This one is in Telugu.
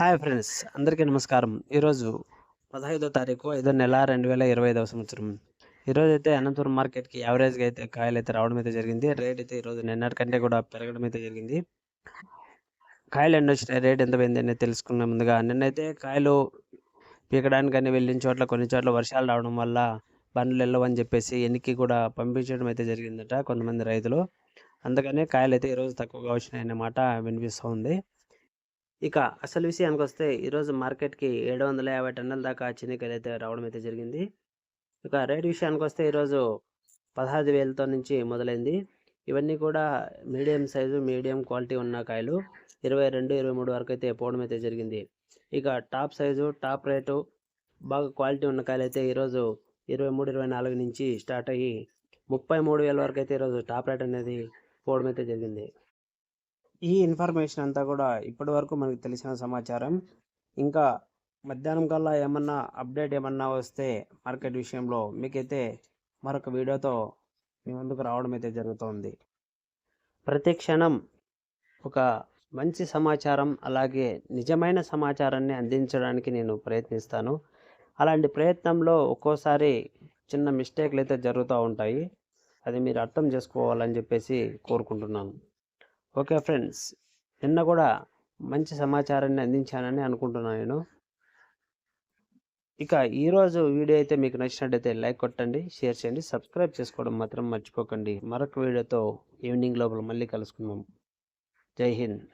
హాయ్ ఫ్రెండ్స్ అందరికీ నమస్కారం. ఈరోజు పదహైదో తారీఖు ఐదో నెల రెండు వేల ఇరవై ఐదవ సంవత్సరం. ఈరోజు అయితే అనంతపురం మార్కెట్కి యావరేజ్గా అయితే కాయలు అయితే రావడం అయితే జరిగింది. రేట్ అయితే ఈరోజు నిన్నటి కంటే కూడా పెరగడం అయితే జరిగింది. కాయలు ఎన్ని వచ్చినాయి రేట్ ఎంత పోయింది అనేది తెలుసుకున్న ముందుగా నిన్నైతే కాయలు పీకడానికి వెళ్ళిన చోట్ల కొన్ని చోట్ల వర్షాలు రావడం వల్ల బండ్లు వెళ్ళవని చెప్పేసి ఎన్నికి కూడా పంపించడం అయితే జరిగిందట కొంతమంది రైతులు. అందుకనే కాయలు అయితే ఈరోజు తక్కువగా వచ్చినాయన్నమాట వినిపిస్తూ ఉంది. ఇక అసలు విషయానికి వస్తే ఈరోజు మార్కెట్కి ఏడు వందల యాభై టన్నుల దాకా చిన్నికలు అయితే రావడం అయితే జరిగింది. ఇక రేట్ విషయానికి వస్తే ఈరోజు పదహారు వేలతో నుంచి మొదలైంది. ఇవన్నీ కూడా మీడియం సైజు మీడియం క్వాలిటీ ఉన్న కాయలు ఇరవై రెండు ఇరవై మూడు వరకు అయితే పోవడం అయితే జరిగింది. ఇక టాప్ సైజు టాప్ రేటు బాగా క్వాలిటీ ఉన్న కాయలు అయితే ఈరోజు ఇరవై మూడు ఇరవై నాలుగు నుంచి స్టార్ట్ అయ్యి ముప్పై మూడు వేల వరకు అయితే ఈరోజు టాప్ రేట్ అనేది పోవడం అయితే జరిగింది. ఈ ఇన్ఫర్మేషన్ అంతా కూడా ఇప్పటి వరకు మనకు తెలిసిన సమాచారం. ఇంకా మధ్యాహ్నం కల్లా ఏమన్నా అప్డేట్ ఏమన్నా వస్తే మార్కెట్ విషయంలో మీకైతే మరొక వీడియోతో మీ ముందుకు రావడం అయితే జరుగుతోంది. ప్రతి క్షణం ఒక మంచి సమాచారం అలాగే నిజమైన సమాచారాన్ని అందించడానికి నేను ప్రయత్నిస్తాను. అలాంటి ప్రయత్నంలో ఒక్కోసారి చిన్న మిస్టేక్లు అయితే జరుగుతూ ఉంటాయి. అది మీరు అర్థం చేసుకోవాలని చెప్పేసి కోరుకుంటున్నాను. ఓకే ఫ్రెండ్స్ నిన్న కూడా మంచి సమాచారాన్ని అందించానని అనుకుంటున్నాను నేను. ఇక ఈరోజు వీడియో అయితే మీకు నచ్చినట్టయితే లైక్ కొట్టండి షేర్ చేయండి సబ్స్క్రైబ్ చేసుకోవడం మాత్రం మర్చిపోకండి. మరొక వీడియోతో ఈవినింగ్ లోపల మళ్ళీ కలుసుకుందాం. జై హింద్.